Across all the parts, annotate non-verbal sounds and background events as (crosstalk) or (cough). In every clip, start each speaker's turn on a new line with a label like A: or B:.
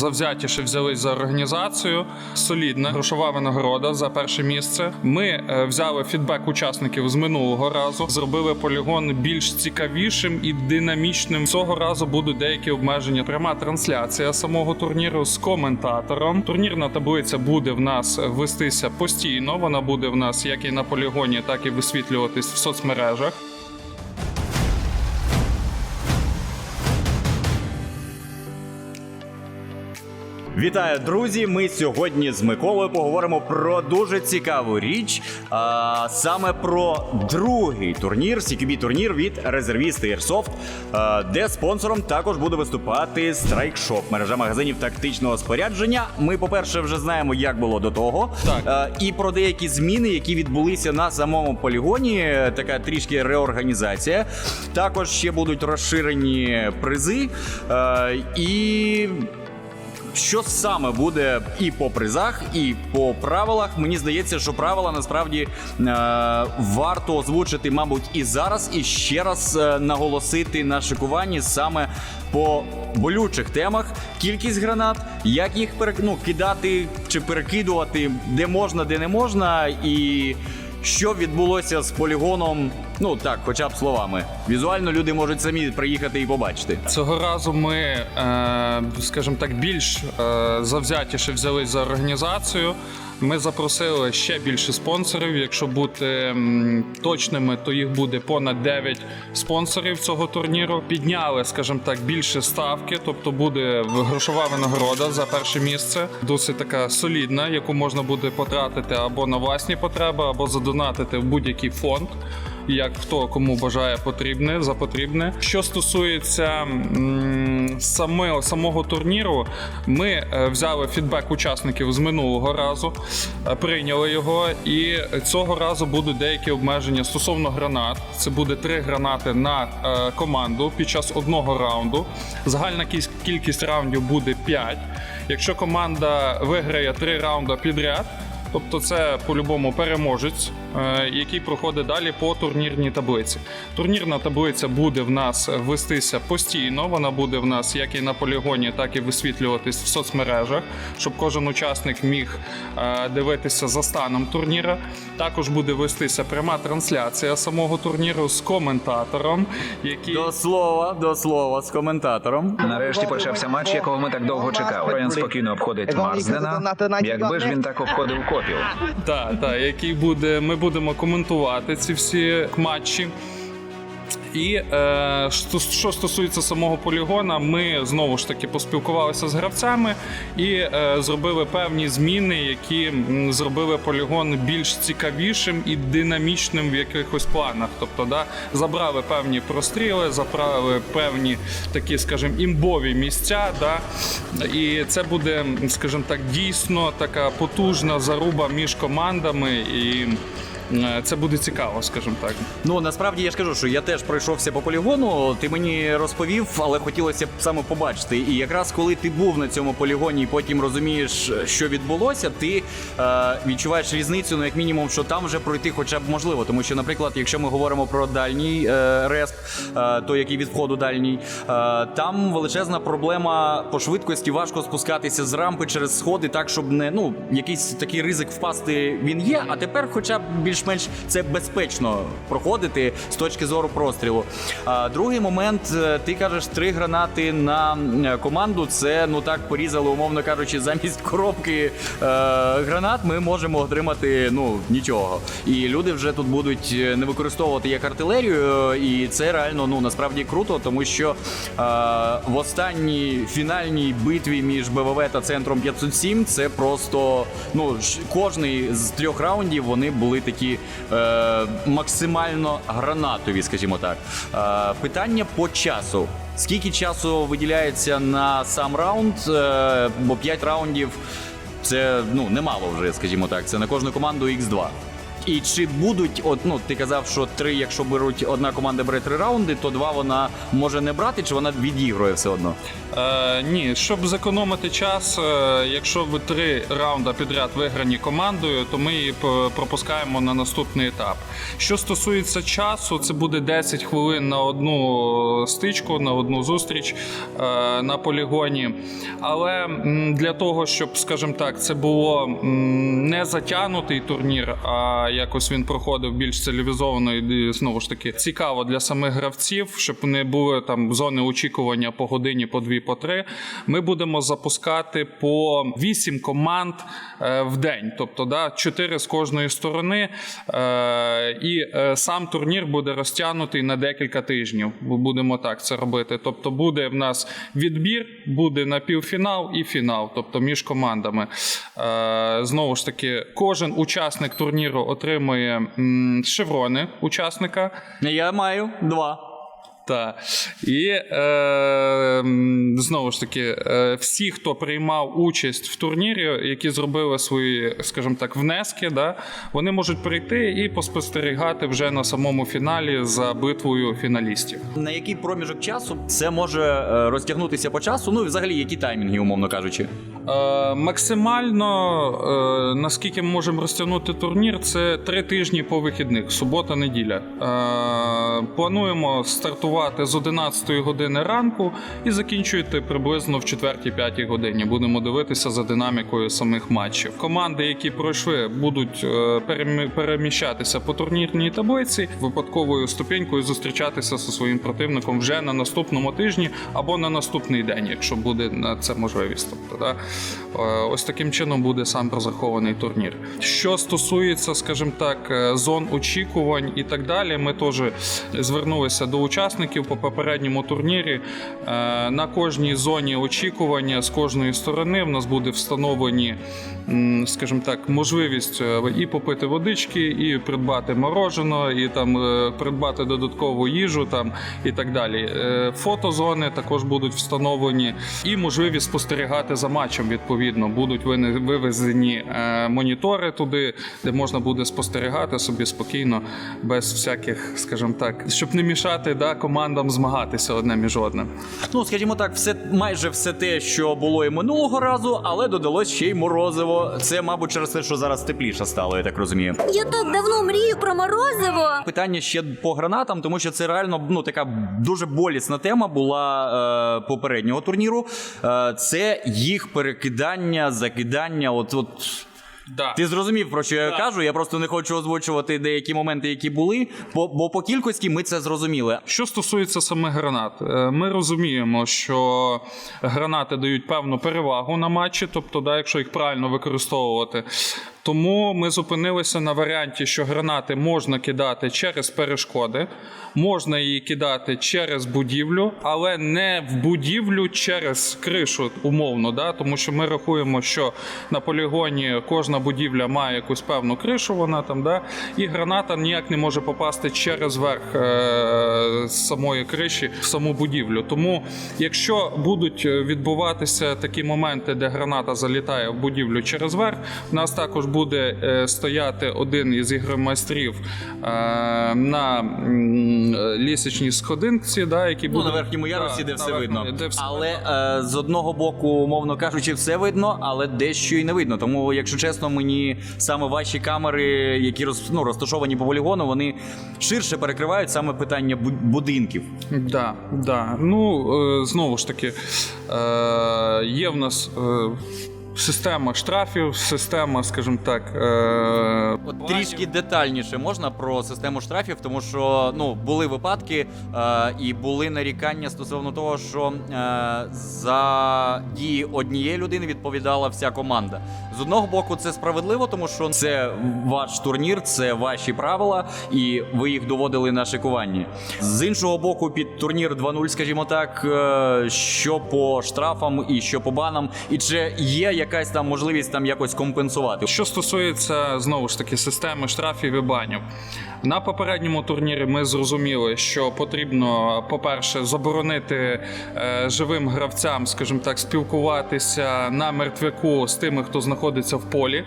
A: Завзятіше взялись за організацію. Солідна грошова винагорода за перше місце. Ми е, взяли фідбек учасників з минулого разу, зробили полігон більш цікавішим і динамічним. Цього разу будуть деякі обмеження. Пряма трансляція самого турніру з коментатором. Турнірна таблиця буде в нас вестися постійно. Вона буде в нас як і на полігоні, так і висвітлюватись в соцмережах.
B: Вітаю, друзі! Ми сьогодні з Миколою поговоримо про дуже цікаву річ, а саме про другий турнір, CQB турнір від резервісти Airsoft, а, де спонсором також буде виступати Strike Shop, мережа магазинів тактичного спорядження. Ми, по-перше, вже знаємо, як було до того,
A: Так.
B: А, і про деякі зміни, які відбулися на самому полігоні. Така трішки реорганізація. Також ще будуть розширені призи. А, і що саме буде і по призах, і по правилах. Мені здається, що правила насправді е, варто озвучити, мабуть, і зараз, і ще раз е, наголосити на шикуванні саме по болючих темах. Кількість гранат, як їх перек... ну, кидати чи перекидувати, де можна, де не можна, і. Що відбулося з полігоном? Ну так, хоча б словами. Візуально люди можуть самі приїхати і побачити.
A: Цього разу ми, е, скажімо так, більш е, завзятіше взялись за організацію. Ми запросили ще більше спонсорів. Якщо бути точними, то їх буде понад 9 спонсорів цього турніру. Підняли, скажімо так, більше ставки, тобто буде грошова винагорода за перше місце. Досить така солідна, яку можна буде потратити або на власні потреби, або задонатити в будь-який фонд як хто кому бажає потрібне за потрібне. Що стосується саме, самого турніру, ми е, взяли фідбек учасників з минулого разу, е, прийняли його, і цього разу будуть деякі обмеження стосовно гранат. Це буде три гранати на е, команду під час одного раунду. Загальна кількість раундів буде 5. Якщо команда виграє три раунди підряд. Тобто це по-любому переможець, е, який проходить далі по турнірній таблиці. Турнірна таблиця буде в нас вестися постійно. Вона буде в нас як і на полігоні, так і висвітлюватись в соцмережах, щоб кожен учасник міг е, дивитися за станом турніра. Також буде вестися пряма трансляція самого турніру з коментатором, який
B: До слова, до слова з коментатором.
C: Нарешті почався матч, якого ми так довго чекали. Рyan спокійно обходить Марсдена. Якби ж він так обходив копів.
A: Так, так, який буде. Ми будемо коментувати ці всі матчі. І е, що, стосується самого полігона, ми знову ж таки поспілкувалися з гравцями і е, зробили певні зміни, які зробили полігон більш цікавішим і динамічним в якихось планах. Тобто, да, забрали певні простріли, забрали певні такі, скажімо, імбові місця. Да, і це буде, скажімо так, дійсно така потужна заруба між командами, і це буде цікаво, скажімо так.
B: Ну насправді я ж кажу, що я теж пройшовся по полігону. Ти мені розповів, але хотілося б саме побачити. І якраз коли ти був на цьому полігоні, і потім розумієш, що відбулося, ти е, відчуваєш різницю, ну як мінімум, що там вже пройти хоча б можливо. Тому що, наприклад, якщо ми говоримо про дальній е, респ, е, той, який від входу дальній, е, там величезна проблема по швидкості, важко спускатися з рампи через сходи, так щоб не ну якийсь такий ризик впасти він є. А тепер, хоча б більш-менш це безпечно проходити з точки зору прострілу. А другий момент, е, ти кажеш, три гранати на е, команду. Це ну так порізали, умовно кажучи, замість коробки е, гранат ми можемо отримати ну нічого. І люди вже тут будуть не використовувати як артилерію, і це реально ну насправді круто, тому що в останній фінальній битві між БВВ та центром 507 це просто ну кожний з трьох раундів вони були такі е, максимально гранатові, скажімо так. Е, питання по часу. Скільки часу виділяється на сам раунд? Е, бо 5 раундів це ну немало вже, скажімо так. Це на кожну команду X2. І чи будуть, от ну ти казав, що три, якщо беруть одна команда бере три раунди, то два вона може не брати, чи вона відігрує все одно?
A: Е, ні, щоб зекономити час, е, якщо ви три раунди підряд виграні командою, то ми її пропускаємо на наступний етап. Що стосується часу, це буде 10 хвилин на одну стичку, на одну зустріч е, на полігоні. Але м, для того, щоб, скажімо так, це було м, не затягнутий турнір, а якось він проходив більш цивілізовано і знову ж таки цікаво для самих гравців, щоб не були там зони очікування по годині, по дві, по три. Ми будемо запускати по вісім команд е, в день, тобто да, чотири з кожної сторони. Е, і е, сам турнір буде розтягнутий на декілька тижнів. Будемо так це робити. Тобто буде в нас відбір, буде напівфінал і фінал, тобто між командами. Знову ж таки, кожен учасник турніру отримує м, шеврони учасника.
B: Я маю два.
A: Та. І е, знову ж таки, е, всі, хто приймав участь в турнірі, які зробили свої, скажімо так, внески, да, вони можуть прийти і поспостерігати вже на самому фіналі за битвою фіналістів.
B: На який проміжок часу це може е, розтягнутися по часу? Ну і взагалі які таймінги, умовно кажучи.
A: Е, максимально, е, наскільки ми можемо розтягнути турнір, це три тижні по вихідних, субота, неділя. Е, плануємо стартувати з 11 години ранку і закінчувати приблизно в 4-5 годині. Будемо дивитися за динамікою самих матчів. Команди, які пройшли, будуть перемі- переміщатися по турнірній таблиці, випадковою ступенькою зустрічатися зі своїм противником вже на наступному тижні або на наступний день, якщо буде на це можливість. Тобто, да? Е, ось таким чином буде сам розрахований турнір. Що стосується, скажімо так, е, зон очікувань і так далі, ми теж звернулися до учасників по попередньому турнірі. Е, На кожній зоні очікування з кожної сторони в нас буде встановлені, скажімо так, можливість е, і попити водички, і придбати мороженого, і там е, придбати додаткову їжу там і так далі. Е, Фотозони також будуть встановлені, і можливість спостерігати за матчем. Відповідно, будуть вивезені монітори туди, де можна буде спостерігати собі спокійно, без всяких, скажімо так, щоб не мішати да, командам змагатися одне між одним.
B: Ну, скажімо так, все майже все те, що було і минулого разу, але додалось ще й морозиво. Це, мабуть, через те, що зараз тепліше стало, я так розумію.
D: Я так давно мрію про морозиво.
B: Питання ще по гранатам, тому що це реально ну така дуже болісна тема була е, попереднього турніру. Е, це їх перекидання, закидання. От, от
A: Да.
B: ти зрозумів про що я кажу. Я просто не хочу озвучувати деякі моменти, які були. Бо, бо по кількості ми це зрозуміли.
A: Що стосується саме гранат, е, ми розуміємо, що гранати дають певну перевагу на матчі, тобто, да, якщо їх правильно використовувати. Тому ми зупинилися на варіанті, що гранати можна кидати через перешкоди, можна її кидати через будівлю, але не в будівлю через кришу, умовно. Да? Тому що ми рахуємо, що на полігоні кожна будівля має якусь певну кришу, вона там, да? і граната ніяк не може попасти через верх е- самої криші в саму будівлю. Тому, якщо будуть відбуватися такі моменти, де граната залітає в будівлю через верх, в нас також буде е, стояти один із ігромайстрів е, на м, лісичній сходинці, да, які
B: Ну, на верхньому ярусі,
A: Да,
B: де все
A: верхньому,
B: видно.
A: де все
B: але е, з одного боку, умовно кажучи, все видно, але дещо і не видно. Тому, якщо чесно, мені саме ваші камери, які роз, ну, розташовані по полігону, вони ширше перекривають саме питання будинків.
A: Да, да. Ну е, знову ж таки, е, є в нас. Система штрафів, система, скажімо так, е,
B: От трішки детальніше можна про систему штрафів, тому що ну були випадки е, і були нарікання стосовно того, що е, за дії однієї людини відповідала вся команда. З одного боку, це справедливо, тому що це ваш турнір, це ваші правила, і ви їх доводили на шикуванні. З іншого боку, під турнір 2-0, скажімо так, е, що по штрафам і що по банам, і чи є якась там можливість там якось компенсувати?
A: Що стосується знову ж таки системи штрафів і банів, на попередньому турнірі ми зрозуміли, що потрібно, по-перше, заборонити е, живим гравцям, скажімо так, спілкуватися на мертвяку з тими, хто знаходиться в полі.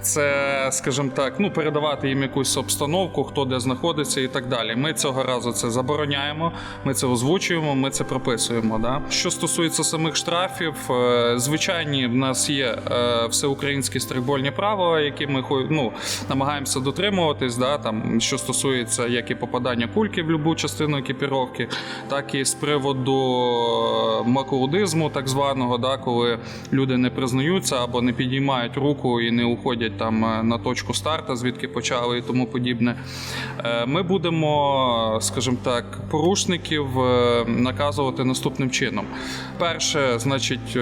A: Це, скажімо так, ну передавати їм якусь обстановку, хто де знаходиться і так далі. Ми цього разу це забороняємо, ми це озвучуємо, ми це прописуємо. Да? Що стосується самих штрафів, е, звичайні в нас є е, всеукраїнські стрейкбольні правила, які ми ну, намагаємося дотримуватись. Да? Там, що стосується як і попадання кульки в будь-яку частину екіпіровки, так і з приводу е, макулудизму, так званого, да? коли люди не признаються або не підіймають руку і не уходять там е, на точку старту, звідки почали і тому подібне. Ми будемо, скажімо так, порушників наказувати наступним чином. Перше, значить,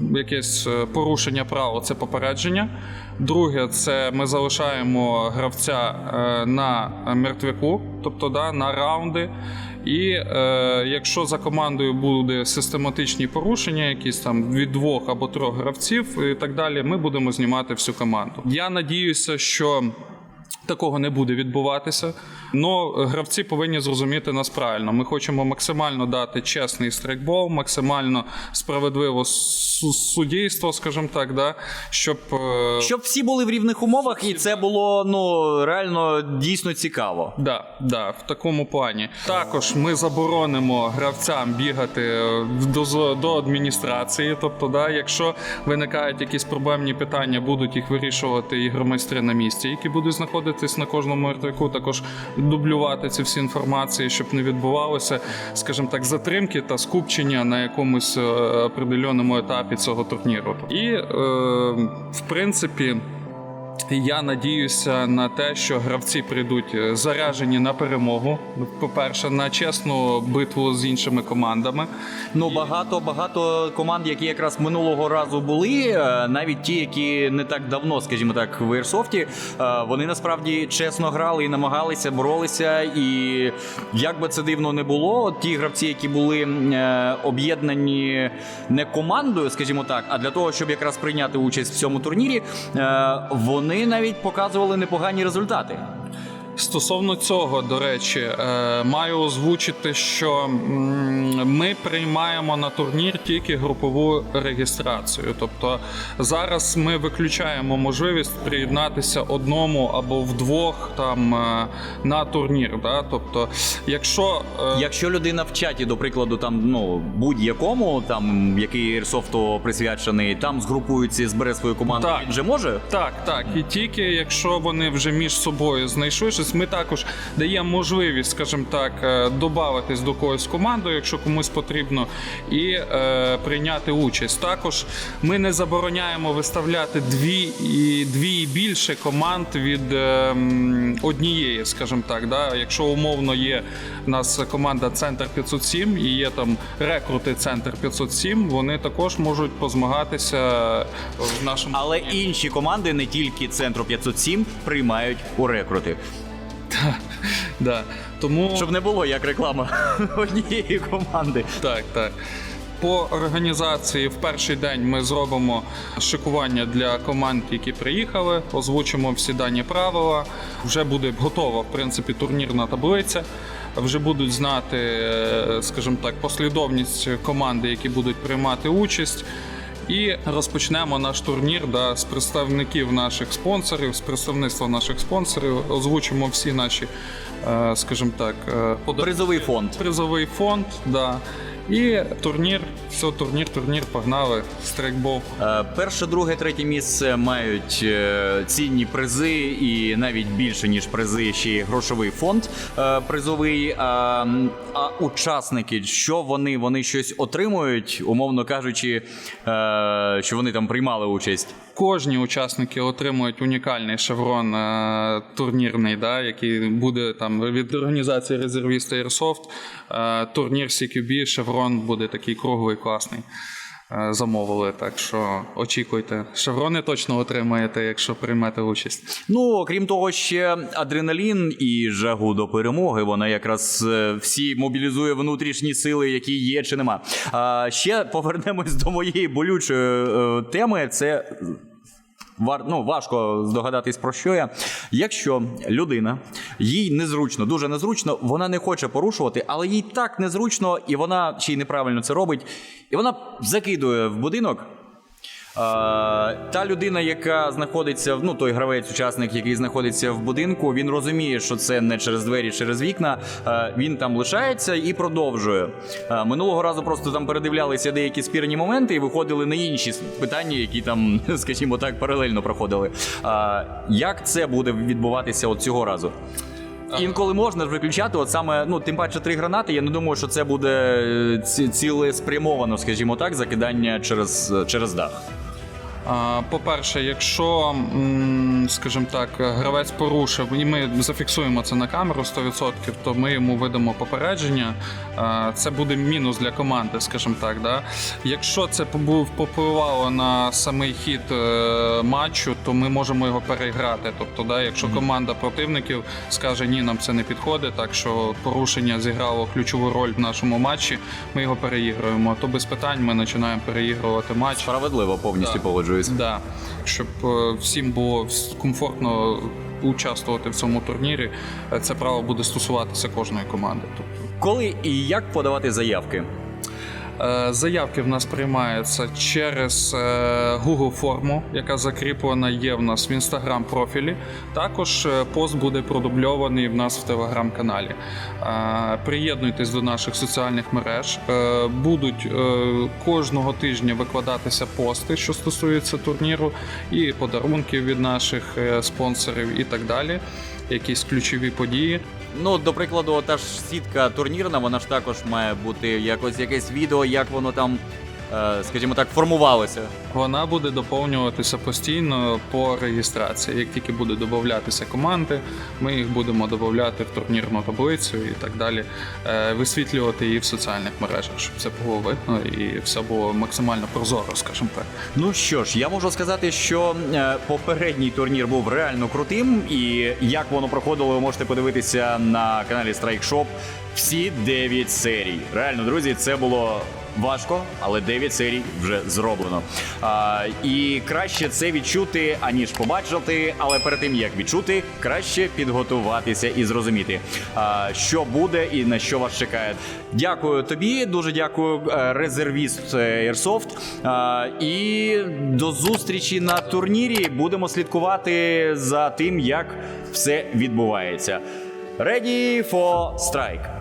A: якесь е, порушення правил це попередження. Друге, це ми залишаємо гравця е, на мертвяку, тобто да, на раунди. І е, якщо за командою буде систематичні порушення, якісь там від двох або трьох гравців і так далі, ми будемо знімати всю команду. Я надіюся, що такого не буде відбуватися. Но гравці повинні зрозуміти нас правильно. Ми хочемо максимально дати чесний стрейкбол, максимально справедливе су- суддівство, скажімо так, да, щоб е,
B: Щоб всі були в рівних умовах, і це було ну реально дійсно цікаво.
A: Да, да, в такому плані. Також ми заборонимо гравцям бігати е, до, до адміністрації. Тобто, да, якщо виникають якісь проблемні питання, будуть їх вирішувати ігромайстри на місці, які будуть знаходитись на кожному мертвяку, також дублювати ці всі інформації, щоб не відбувалося, скажімо так, затримки та скупчення на якомусь е, определеному етапі цього турніру. І е, в принципі. Я надіюся на те, що гравці прийдуть е, заряжені на перемогу. По-перше, на чесну битву з іншими командами.
B: Ну багато багато команд, які якраз минулого разу були, е, навіть ті, які не так давно, скажімо так, в Airsoft, е, вони насправді чесно грали і намагалися, боролися. І як би це дивно не було, ті гравці, які були об'єднані не командою, скажімо так, а для того, щоб якраз прийняти участь в цьому турнірі, е, вони навіть показували непогані результати.
A: Стосовно цього, до речі, е, маю озвучити, що ми приймаємо на турнір тільки групову реєстрацію. Тобто зараз ми виключаємо можливість приєднатися одному або вдвох там е, на турнір. Да? Тобто, якщо е,
B: Якщо людина в чаті, до прикладу, там ну будь-якому, там який Airsoft присвячений, там згрупуються, збере свою команду,
A: Так.
B: він же може.
A: Так, так. І тільки якщо вони вже між собою знайшли щось, ми також даємо можливість, скажімо так, е, додатись до когось в команду, якщо комусь потрібно, і е, прийняти участь. Також ми не забороняємо виставляти дві і дві і більше команд від е, однієї, скажімо так. Да? Якщо умовно є в нас команда Центр 507 і є там рекрути Центр 507, вони також можуть позмагатися в нашому
B: Але інші команди, не тільки центру 507, приймають у рекрути. (laughs)
A: Да. Тому
B: Щоб не було як реклама (laughs) однієї команди.
A: так, так. По організації в перший день ми зробимо шикування для команд, які приїхали, озвучимо всі дані правила. Вже буде готова, в принципі, турнірна таблиця. Вже будуть знати, е, скажімо так, послідовність команди, які будуть приймати участь. І розпочнемо наш турнір да, з представників наших спонсорів, з представництва наших спонсорів. Озвучимо всі наші, е, скажімо так, е,
B: Призовий фонд.
A: призовий фонд. Да. І турнір, все, турнір, турнір, погнали, стрейкбол.
B: Е, Перше, друге, третє місце мають е, цінні призи і навіть більше ніж призи, ще й грошовий фонд е, призовий. А, а учасники, що вони? Вони щось отримують, умовно кажучи, що вони там приймали участь.
A: Кожні учасники отримують унікальний шеврон е, турнірний, да, який буде там від організації резервіста Airsoft. Е, турнір CQB, шеврон буде такий круглий, класний. Е, замовили. Так що очікуйте. Шеврони точно отримаєте, якщо приймете участь.
B: Ну, крім того, ще адреналін і жагу до перемоги. Вона якраз е, всі мобілізує внутрішні сили, які є чи нема. А ще повернемось до моєї болючої е, теми. Це. Ну, важко здогадатись про що я. Якщо людина їй незручно, дуже незручно, вона не хоче порушувати, але їй так незручно, і вона ще й неправильно це робить, і вона закидує в будинок. Та людина, яка знаходиться ну той гравець, учасник, який знаходиться в будинку, він розуміє, що це не через двері, через вікна. Він там лишається і продовжує. Минулого разу просто там передивлялися деякі спірні моменти і виходили на інші питання, які там, (laughs) скажімо так, паралельно проходили. Як це буде відбуватися от цього разу? Інколи можна ж виключати, от саме, ну тим паче три гранати. Я не думаю, що це буде е, ці- цілеспрямовано, скажімо так, закидання через, через дах.
A: По-перше, якщо, скажімо так, гравець порушив, і ми зафіксуємо це на камеру 100%, то ми йому видамо попередження. Це буде мінус для команди, скажімо так. Да? Якщо це попливало на самий хід е, матчу, то ми можемо його переіграти. Тобто, да, якщо команда противників скаже ні, нам це не підходить, так що порушення зіграло ключову роль в нашому матчі, ми його переігруємо. То без питань ми починаємо переігрувати матч.
B: Справедливо повністю
A: Так.
B: Погоджуюсь.
A: Да, щоб е, всім було комфортно участвувати в цьому турнірі, е, це право буде стосуватися кожної команди. Тобто
B: Коли і як подавати заявки?
A: Е, Заявки в нас приймаються через е, Google форму, яка закріплена є в нас в Instagram профілі. Також е, пост буде продубльований в нас в телеграм-каналі. Приєднуйтесь до наших соціальних мереж. Будуть кожного тижня викладатися пости, що стосуються турніру, і подарунки від наших спонсорів, і так далі. Якісь ключові події.
B: Ну, до прикладу, та ж сітка турнірна, вона ж також має бути якось якесь відео, як воно там, скажімо так, формувалося.
A: Вона буде доповнюватися постійно по реєстрації. Як тільки буде додатися команди, ми їх будемо додати в турнірну таблицю і так далі. Е, Висвітлювати її в соціальних мережах, щоб це було видно і все було максимально прозоро, скажімо так.
B: Ну що ж, я можу сказати, що е, попередній турнір був реально крутим, і як воно проходило, ви можете подивитися на каналі Strike Shop всі 9 серій. Реально, друзі, це було. Важко, але 9 серій вже зроблено. А, і краще це відчути, аніж побачити. Але перед тим як відчути, краще підготуватися і зрозуміти, а, що буде і на що вас чекає. Дякую тобі, дуже дякую, е, резервіст е, Airsoft. А, і до зустрічі на турнірі. Будемо слідкувати за тим, як все відбувається. Ready for strike!